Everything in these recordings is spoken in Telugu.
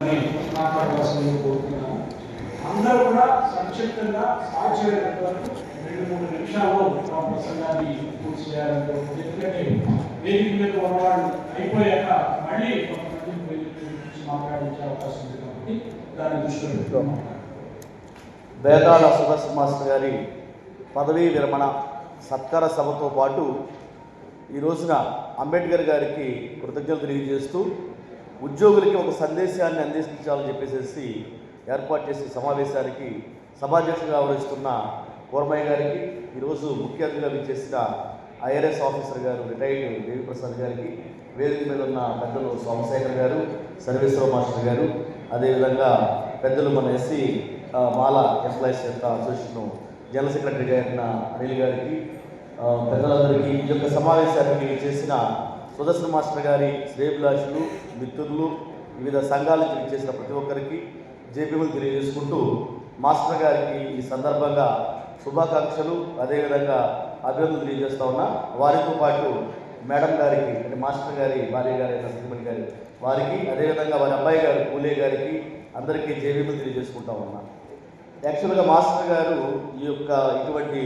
అని మాట్లాడవలసింది అందరూ కూడా సంక్షిప్తంగా సాధ్యమైనంత వరకు రెండు మూడు నిమిషాల్లో మా ప్రసంగాన్ని పూర్తి చేయాలని కోరుకుంటున్నాను. ఎందుకంటే వేదిక మీద ఉన్నవాళ్ళు అయిపోయాక మళ్ళీ కొంతమంది వేదిక మీద మాట్లాడించే అవకాశం ఉంది కాబట్టి దాన్ని దృష్టిలో పెట్టుకోము బేతాళ సుభాష్ మాస్టర్ గారి పదవీ విరమణ సత్కార సభతో పాటు ఈ రోజున అంబేద్కర్ గారికి కృతజ్ఞతలు తెలియజేస్తూ ఉద్యోగులకి ఒక సందేశాన్ని అందించాలని చెప్పేసి ఏర్పాటు చేసే సమావేశానికి సభాధ్యక్షుడిగా వ్యవహరిస్తున్న కోరమయ్య గారికి ఈరోజు ముఖ్య అతిథిగా విచ్చేసిన IRS officer garu retired Deviprasad గారికి వేదిక మీద ఉన్న పెద్దలు సోమశేఖర్ గారు సర్వేశ్వర మాస్టర్ గారు అదేవిధంగా పెద్దలు మన ఎస్సీ మాల ఎంప్లాయీస్ యొక్క అసోసియేషన్ జనరల్ సెక్రటరీ గారిన అనిల్ గారికి పెద్దలందరికీ ఈ యొక్క సమావేశానికి చేసిన సుదర్శన మాస్టర్ గారి శ్రేభిలాషులు మిత్రులు వివిధ సంఘాలు నుంచి ప్రతి ఒక్కరికి జేపీలు తెలియజేసుకుంటూ మాస్టర్ గారికి ఈ సందర్భంగా శుభాకాంక్షలు అదేవిధంగా అభినందనలు తెలియజేస్తా ఉన్నా. వారితో పాటు మేడం గారికి అంటే మాస్టర్ గారి భార్య గారి సత్యమణి గారి వారికి అదేవిధంగా వారి అబ్బాయి గారు పూలే గారికి అందరికీ జేబీలు తెలియజేసుకుంటా ఉన్నా. యాక్చువల్గా మాస్టర్ గారు ఈ యొక్క ఇటువంటి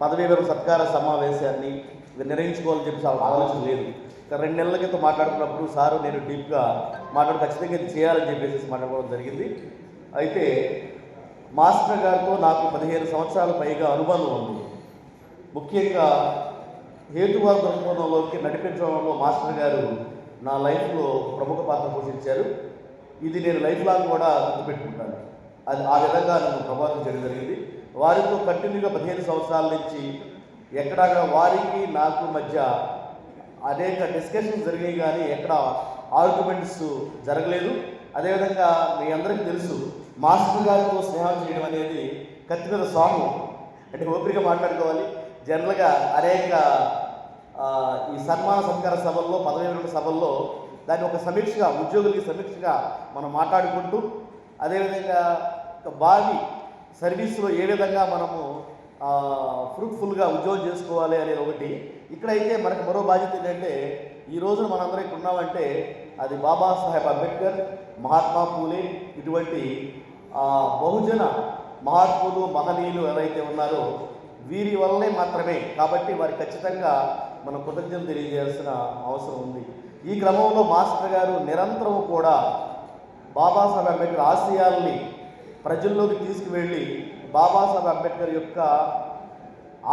పదవీ విరమణ సత్కార సమావేశాన్ని నిర్వహించుకోవాలని చెప్పి చాలా ఆలోచన లేదు. రెండు నెలల క్రితం మాట్లాడుకున్నప్పుడు సారు నేను డీప్గా మాట్లాడు ఖచ్చితంగా ఇది చేయాలని చెప్పేసి మాట్లాడుకోవడం జరిగింది. అయితే మాస్టర్ గారితో నాకు పదిహేను సంవత్సరాల పైగా అనుబంధం ఉంది. ముఖ్యంగా హేతువాద దృక్కోణంలోకి నడిపించడంలో మాస్టర్ గారు నా లైఫ్లో ప్రముఖ పాత్ర పోషించారు. ఇది నేను లైఫ్ లాంగ్ కూడా గుర్తుపెట్టుకుంటాను. అది ఆ విధంగా నన్ను ప్రభావితం చేయడం జరిగింది. వారితో కంటిన్యూగా పదిహేను సంవత్సరాల నుంచి ఎక్కడ వారికి నాకు మధ్య అనేక డిస్కషన్స్ జరిగాయి కానీ ఎక్కడ ఆర్గ్యుమెంట్స్ జరగలేదు. అదేవిధంగా మీ అందరికీ తెలుసు మాస్టర్ గారితో స్నేహం చేయడం అనేది కత్తి మీద సాము. అంటే ఓపికగా మాట్లాడుకోవాలి. జనరల్గా అనేక ఈ సన్మాన సత్కార సభల్లో పదవి విరమణ సభల్లో దాన్ని ఒక సమీక్షగా ఉద్యోగులకి సమీక్షగా మనం మాట్లాడుకుంటూ అదేవిధంగా ఒక భావి సర్వీస్లో ఏ విధంగా మనము ఫ్రూట్ఫుల్గా ఉద్యోగం చేసుకోవాలి అనేది ఒకటి. ఇక్కడైతే మనకు మరో బాధ్యత ఏంటంటే ఈ రోజున మనందరం ఇక్కడ ఉన్నామంటే అది బాబాసాహెబ్ అంబేద్కర్ మహాత్మా పూలే ఇటువంటి బహుజన మహాత్ములు మహనీయులు ఎవరైతే ఉన్నారో వీరి వల్లనే మాత్రమే. కాబట్టి వారి ఖచ్చితంగా మనం కృతజ్ఞతలు తెలియజేయాల్సిన అవసరం ఉంది. ఈ క్రమంలో మాస్టర్ గారు నిరంతరం కూడా బాబాసాహెబ్ అంబేద్కర్ ఆశయాల్ని ప్రజల్లోకి తీసుకువెళ్ళి బాబాసాహెబ్ అంబేద్కర్ యొక్క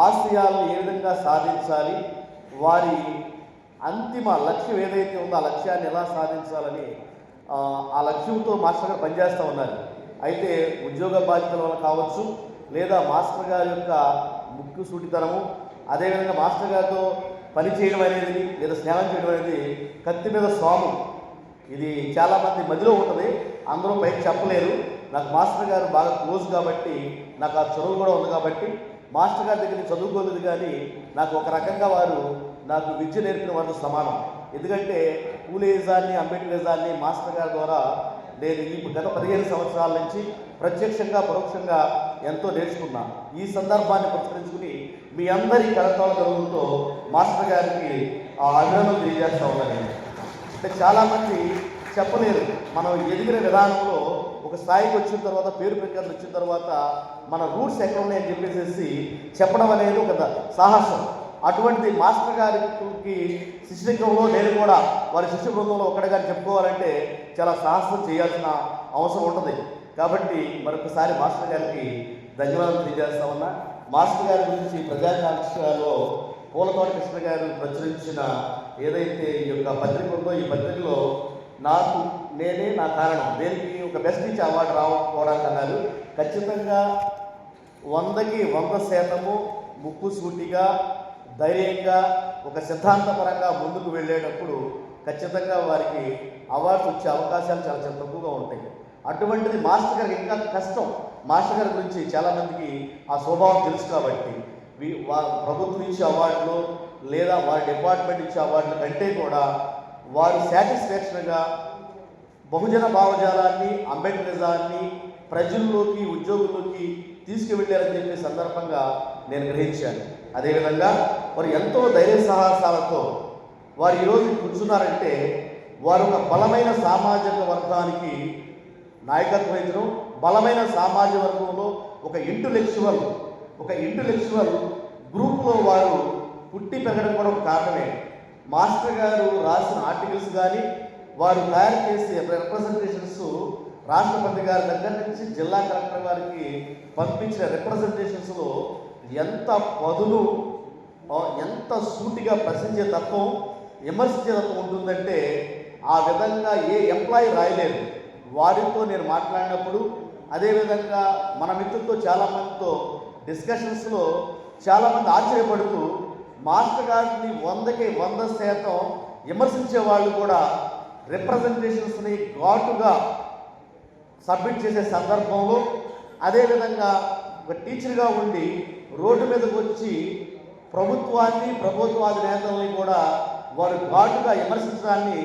ఆశయాలను ఏ విధంగా సాధించాలి వారి అంతిమ లక్ష్యం ఏదైతే ఉందో ఆ లక్ష్యాన్ని ఎలా సాధించాలని ఆ, లక్ష్యంతో మాస్టర్ గారు పనిచేస్తూ ఉన్నారు. అయితే ఉద్యోగ బాధ్యతల వల్ల కావచ్చు లేదా మాస్టర్ గారి యొక్క ముక్కు సూటితనము అదేవిధంగా మాస్టర్ గారితో పని చేయడం అనేది లేదా స్నేహం చేయడం అనేది కత్తి మీద స్వాము ఇది చాలామంది మధ్యలో ఉంటుంది అందరూ పైకి చెప్పలేరు. నాకు మాస్టర్ గారు బాగా క్లోజ్ కాబట్టి నాకు ఆ చదువు కూడా ఉంది కాబట్టి మాస్టర్ గారి దగ్గర చదువుకోలేదు కానీ నాకు ఒక రకంగా వారు నాకు విద్య నేర్పిన వారితో సమానం. ఎందుకంటే పూలేజాన్ని అంబేద్కరిజాన్ని మాస్టర్ గారి ద్వారా నేను ఈ గత పదిహేను సంవత్సరాల నుంచి ప్రత్యక్షంగా పరోక్షంగా ఎంతో నేర్చుకున్నాను ఈ సందర్భాన్ని పురస్కరించుకుని మీ అందరి కరతాల గౌరవంతో మాస్టర్ గారికి ఆ అభినందనలు తెలియజేస్తా ఉన్నాను అంటే చాలామంది చెప్పలేరు మనం ఎదిగిన విధానంలో ఒక స్థాయికి వచ్చిన తర్వాత పేరు ప్రఖ్యాతులు వచ్చిన తర్వాత మన రూట్స్ ఎక్కడ ఉన్నాయని చెప్పేసి చెప్పడం అనేది ఒక సాహసం. అటువంటి మాస్టర్ గారికి శిష్యత్వంలో నేను కూడా వారి శిష్య బృందంలో ఒక్కడిగా చెప్పుకోవాలంటే చాలా సాహసం చేయాల్సిన అవసరం ఉంటుంది. కాబట్టి మరొకసారి మాస్టర్ గారికి ధన్యవాదాలు తెలియజేస్తామన్నా మాస్టర్ గారి గురించి ప్రజాకాంక్షలో పూలతోట కృష్ణ గారు ప్రచురించిన ఏదైతే ఈ యొక్క పత్రిక ఉందో ఈ పత్రికలో నాకు నేనే నా కారణం. దేనికి ఒక బెస్ట్ టీచర్ అవార్డు రావకపోవడానికి అన్నారు ఖచ్చితంగా వందకి వంద శాతము ముక్కు సూటిగా ధైర్యంగా ఒక సిద్ధాంతపరంగా ముందుకు వెళ్ళేటప్పుడు ఖచ్చితంగా వారికి అవార్డు వచ్చే అవకాశాలు చాలా చాలా తక్కువగా ఉంటాయి. అటువంటిది మాస్టర్ గారికి ఇంకా కష్టం. మాస్టర్ గారి గురించి చాలామందికి ఆ స్వభావం తెలుసు కాబట్టి ప్రభుత్వం ఇచ్చే అవార్డులు లేదా వారి డిపార్ట్మెంట్ ఇచ్చే అవార్డుల కంటే కూడా వారు సాటిస్ఫాక్షన్గా బహుజన భావజాలాన్ని అంబేద్కరిజాన్ని ప్రజల్లోకి ఉద్యోగుల్లోకి తీసుకువెళ్ళారని చెప్పే సందర్భంగా నేను గ్రహించాను. అదేవిధంగా వారు ఎంతో ధైర్య సాహసాలతో వారు ఈరోజు కూర్చున్నారంటే వారు ఒక బలమైన సామాజిక వర్గానికి నాయకత్వం వహించడం బలమైన సామాజిక వర్గంలో ఒక ఇంటలెక్చువల్ ఒక ఇంటలెక్చువల్ గ్రూప్లో వారు పుట్టి పెరగడం కూడా ఒక కారణమే. మాస్టర్ గారు రాసిన ఆర్టికల్స్ కానీ వారు తయారు చేసే రిప్రజెంటేషన్స్ రాష్ట్రపతి గారి దగ్గర నుంచి జిల్లా కలెక్టర్ గారికి పంపించిన రిప్రజెంటేషన్స్లో ఎంత పదులు ఎంత సూటిగా ప్రశ్నించే తత్వం విమర్శించే తత్వం ఉంటుందంటే ఆ విధంగా ఏ ఎంప్లాయీ రాయలేదు. వారితో నేను మాట్లాడినప్పుడు అదేవిధంగా మన మిత్రులతో చాలామందితో డిస్కషన్స్లో చాలామంది ఆశ్చర్యపడుతూ మాస్టర్ గారిని వందకి వంద శాతం విమర్శించే వాళ్ళు కూడా రిప్రజెంటేషన్స్ని ఘాటుగా సబ్మిట్ చేసే సందర్భంలో అదేవిధంగా ఒక టీచర్గా ఉండి రోడ్డు మీదకి వచ్చి ప్రభుత్వాన్ని ప్రభుత్వాది నేతల్ని కూడా వారు ఘాటుగా విమర్శించడాన్ని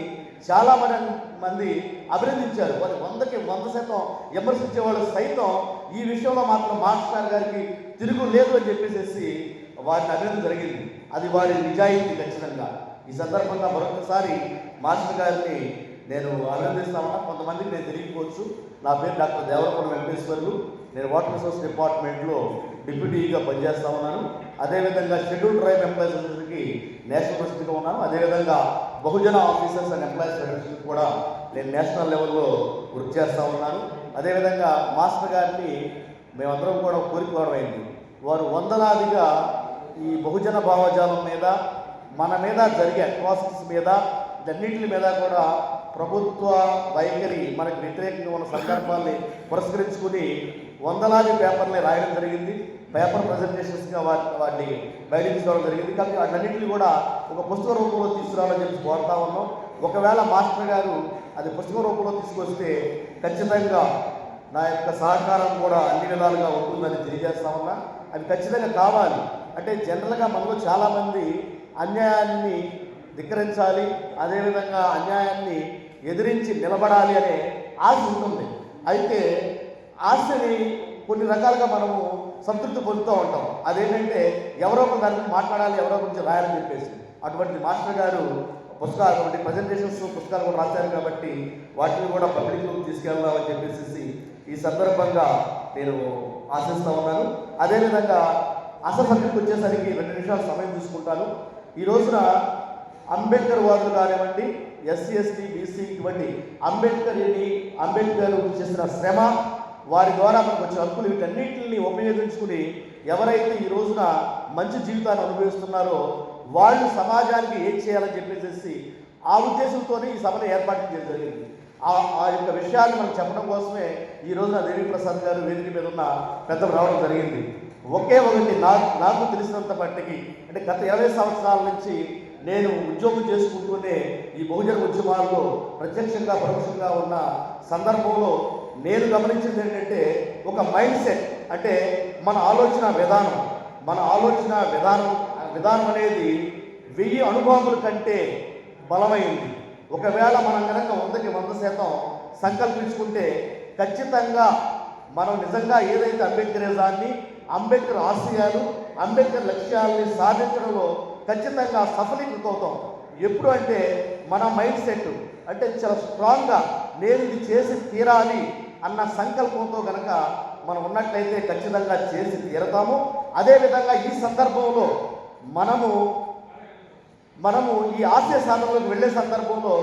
చాలా మంది మంది అభినందించారు. వారి వందకి వంద శాతం విమర్శించే వాళ్ళు సైతం ఈ విషయంలో మాత్రం మాస్టర్ గారికి తిరుగు లేదు అని చెప్పేసి వారిని అభినందన జరిగింది. అది వారి నిజాయితీ ఖచ్చితంగా. ఈ సందర్భంగా మరొకసారి మాస్టర్ గారిని నేను అభినందిస్తా ఉన్నా. కొంతమందికి నేను తెలియకపోవచ్చు. నా పేరు డాక్టర్ దేవరకొండ వెంకటేశ్వర్లు. నేను వాటర్ రిసోర్స్ డిపార్ట్మెంట్లో డిప్యూటీగా పనిచేస్తా ఉన్నాను. అదేవిధంగా షెడ్యూల్ ట్రైబ్ ఎంప్లాయీస్ అసోసియేషన్కి నేషనల్ ప్రెసిడెంట్గా ఉన్నాను. అదేవిధంగా Bahujan officers and employees federation కూడా నేను నేషనల్ లెవెల్లో వర్క్ చేస్తూ ఉన్నాను. అదేవిధంగా మాస్టర్ గారిని మేమందరం కూడా కోరుకోవడం అయింది వారు వందలాదిగా ఈ బహుజన భావజాలం మీద మన మీద జరిగే అట్రాసిటీస్ మీద వీటన్నిటి మీద కూడా ప్రభుత్వ వైఖరి మనకు వ్యతిరేకంగా ఉన్న సందర్భాల్ని పురస్కరించుకుని వందలాది పేపర్ని రాయడం జరిగింది. పేపర్ ప్రజెంటేషన్స్గా వాటిని బయలుదేరడం జరిగింది. కానీ వాటన్నింటినీ కూడా ఒక పుస్తక రూపంలో తీసుకురావాలని చెప్పి కోరుతా ఉన్నాం. ఒకవేళ మాస్టర్ గారు అది పుస్తక రూపంలో తీసుకొస్తే ఖచ్చితంగా నా యొక్క సహకారం కూడా అన్ని విధాలుగా ఉంటుందని తెలియజేస్తా ఉన్నా. అది ఖచ్చితంగా కావాలి. అంటే జనరల్గా మనలో చాలామంది అన్యాయాన్ని ధిక్కరించాలి అదేవిధంగా అన్యాయాన్ని ఎదిరించి నిలబడాలి అనే ఆశ ఉంటుంది. అయితే ఆశని కొన్ని రకాలుగా మనము సంతృప్తి పొందుతూ ఉంటాం. అదేంటంటే ఎవరో ఒక దాని గురించి మాట్లాడాలి ఎవరో గురించి రాయాలని చెప్పేసి. అటువంటి మాస్టర్ గారు పుస్తకాలు అటువంటి ప్రజెంటేషన్స్ పుస్తకాలు కూడా రాశారు కాబట్టి వాటిని కూడా పబ్లిక్లోకి తీసుకెళ్దామని చెప్పేసి ఈ సందర్భంగా నేను ఆశిస్తూ ఉన్నాను. అదేవిధంగా అసలు సబ్జెక్ట్ వచ్చేసరికి రెండు నిమిషాలు సమయం తీసుకుంటాను. ఈ రోజున అంబేద్కర్ వాదులు కానివ్వండి ఎస్సీ ఎస్టీ బీసీ ఇటువంటి అంబేద్కర్ అంబేద్కర్ చేసిన శ్రమ వారి ద్వారా మనకు వచ్చే హక్కులు వీటన్నిటిని ఉపయోగించుకుని ఎవరైతే ఈ రోజున మంచి జీవితాన్ని అనుభవిస్తున్నారో వాళ్ళు సమాజానికి ఏం చేయాలని చెప్పేసి ఆ ఉద్దేశంతోనే ఈ సభను ఏర్పాటు చేయడం జరిగింది. ఆ ఆ యొక్క విషయాలు మనం చెప్పడం కోసమే ఈ రోజున దేవి ప్రసాద్ గారు వేదిక మీద ఉన్న పెద్ద రావడం జరిగింది. ఒకే ఒకటి నాకు నాకు తెలిసినంత మట్టికి అంటే గత ఇరవై సంవత్సరాల నుంచి నేను ఉద్యోగం చేసుకుంటూనే ఈ బహుజన ఉద్యమాల్లో ప్రత్యక్షంగా పరోక్షంగా ఉన్న సందర్భంలో నేను గమనించింది ఏంటంటే ఒక మైండ్ సెట్ అంటే మన ఆలోచన విధానం మన ఆలోచన విధానం విధానం అనేది వెయ్యి అనుభవముల కంటే బలమైంది. ఒకవేళ మనం కనుక వందకి వంద శాతం సంకల్పించుకుంటే ఖచ్చితంగా మనం నిజంగా ఏదైతే అంబేద్కరిజాన్ని అంబేద్కర్ ఆశయాలు అంబేద్కర్ లక్ష్యాలని సాధించడంలో ఖచ్చితంగా సఫలీకృతవుతాం ఎప్పుడు అంటే మన మైండ్ సెట్ అంటే చాలా స్ట్రాంగ్గా నేను ఇది చేసి తీరాలి అన్న సంకల్పంతో కనుక మనం ఉన్నట్లయితే ఖచ్చితంగా చేసి తీరతాము. అదేవిధంగా ఈ సందర్భంలో మనము మనము ఈ ఆశయ సాధనలోకి వెళ్ళే సందర్భంలో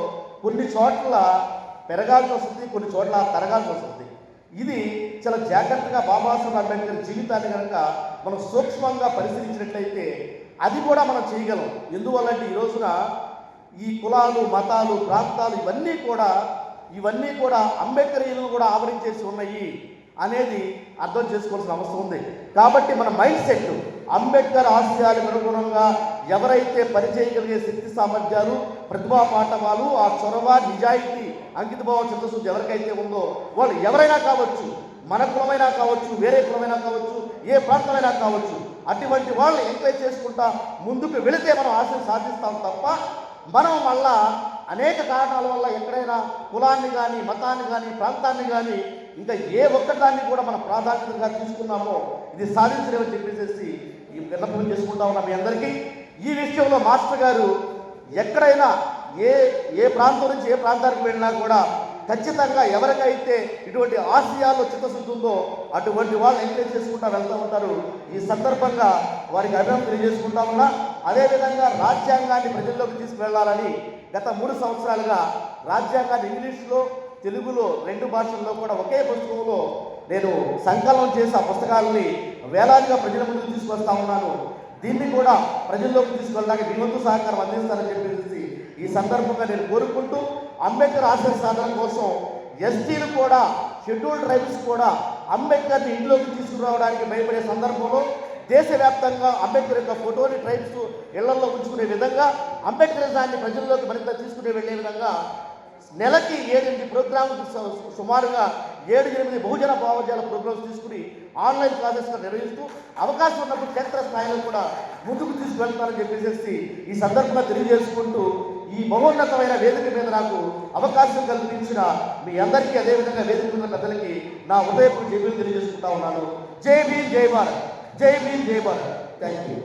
కొన్ని చోట్ల పెరగాల్సి వస్తుంది కొన్ని చోట్ల తరగాల్సి వస్తుంది. ఇది చాలా జాగ్రత్తగా బాబాసాహెబ్ అంబేద్కర్ జీవితాన్ని కనుక మనం సూక్ష్మంగా పరిశీలించినట్లయితే అది కూడా మనం చేయగలం. ఎందువల్లంటే ఈ రోజున ఈ కులాలు మతాలు ప్రాంతాలు ఇవన్నీ కూడా ఇవన్నీ కూడా అంబేద్కరీయులను కూడా ఆవరించేసి ఉన్నాయి అనేది అర్థం చేసుకోవాల్సిన అవసరం ఉంది. కాబట్టి మన మైండ్ సెట్ అంబేద్కర్ ఆశయాలకు అనుగుణంగా ఎవరైతే పనిచేయగలిగే శక్తి సామర్థ్యాలు ప్రతిభా పాఠవాలు ఆ చొరవ నిజాయితీ అంకితభావం చిత్తశుద్ధి ఎవరికైతే ఉందో వాళ్ళు ఎవరైనా కావచ్చు మన కులమైనా కావచ్చు వేరే కులమైనా కావచ్చు ఏ ప్రాంతమైనా కావచ్చు అటువంటి వాళ్ళు ఎంకరేజ్ చేసుకుంటా ముందుకు వెళితే మనం ఆశలు సాధిస్తాం తప్ప మనం మళ్ళా అనేక కారణాల వల్ల ఎక్కడైనా కులాన్ని కానీ మతాన్ని కానీ ప్రాంతాన్ని కానీ ఇంకా ఏ ఒక్కదాన్ని కూడా మన ప్రాధాన్యతగా తీసుకున్నామో ఇది సాధించలేమని చెప్పేసి ఈ విన్నపం చేసుకుంటా ఉన్నా మీ అందరికీ. ఈ విషయంలో మాస్టర్ గారు ఎక్కడైనా ఏ ఏ ప్రాంతం నుంచి ఏ ప్రాంతానికి వెళ్ళినా కూడా ఖచ్చితంగా ఎవరికైతే ఇటువంటి ఆశయాల్లో చిత్తశుద్ధి ఉందో అటువంటి వాళ్ళు ఎంకరేజ్ చేసుకుంటా వెళ్తూ ఉంటారు. ఈ సందర్భంగా వారికి అభినందన తెలియజేసుకుంటా ఉన్నా. అదేవిధంగా రాజ్యాంగాన్ని ప్రజల్లోకి తీసుకువెళ్ళాలని గత మూడు సంవత్సరాలుగా రాజ్యాంగాన్ని ఇంగ్లీష్లో తెలుగులో రెండు భాషల్లో కూడా ఒకే పుస్తకంలో నేను సంకలనం చేసి ఆ పుస్తకాలని వేలాదిగా ప్రజల ముందుకు తీసుకొస్తా ఉన్నాను. దీన్ని కూడా ప్రజల్లోకి తీసుకెళ్ళడానికి మీ వంతు సహకారం అందిస్తారని చెప్పేసి ఈ సందర్భంగా నేను కోరుకుంటూ అంబేద్కర్ ఆశయ సాధన కోసం ఎస్టీలు కూడా షెడ్యూల్డ్ ట్రైబ్స్ కూడా అంబేద్కర్ని ఇంట్లోకి తీసుకురావడానికి భయపడే సందర్భంలో దేశవ్యాప్తంగా అంబేద్కర్ యొక్క ఫోటోని ట్రైబ్స్ ఇళ్ళలో ఉంచుకునే విధంగా అంబేద్కరిజాన్ని ప్రజల్లోకి మరింత తీసుకునే వెళ్ళే విధంగా నెలకి ఏడెనిమిది ప్రోగ్రామ్స్ సుమారుగా ఏడు ఎనిమిది బహుజన భావజాల ప్రోగ్రామ్స్ తీసుకుని ఆన్లైన్ క్లాసెస్గా నిర్వహిస్తూ అవకాశం ఉన్నప్పుడు క్షేత్ర స్థాయిలో కూడా ముందుకు తీసుకువెళ్తానని చెప్పేసి ఈ సందర్భంగా తెలియజేసుకుంటూ ఈ మహోన్నతమైన వేదిక మీద నాకు అవకాశం కల్పించిన మీ అందరికీ అదేవిధంగా వేదిక మీద పెద్దలకి నా ఉదయపు జైబీలు తెలియజేసుకుంటా ఉన్నాను. జై భీమ్ జై భారత్. జై భీమ్ జై భారత్. Thank you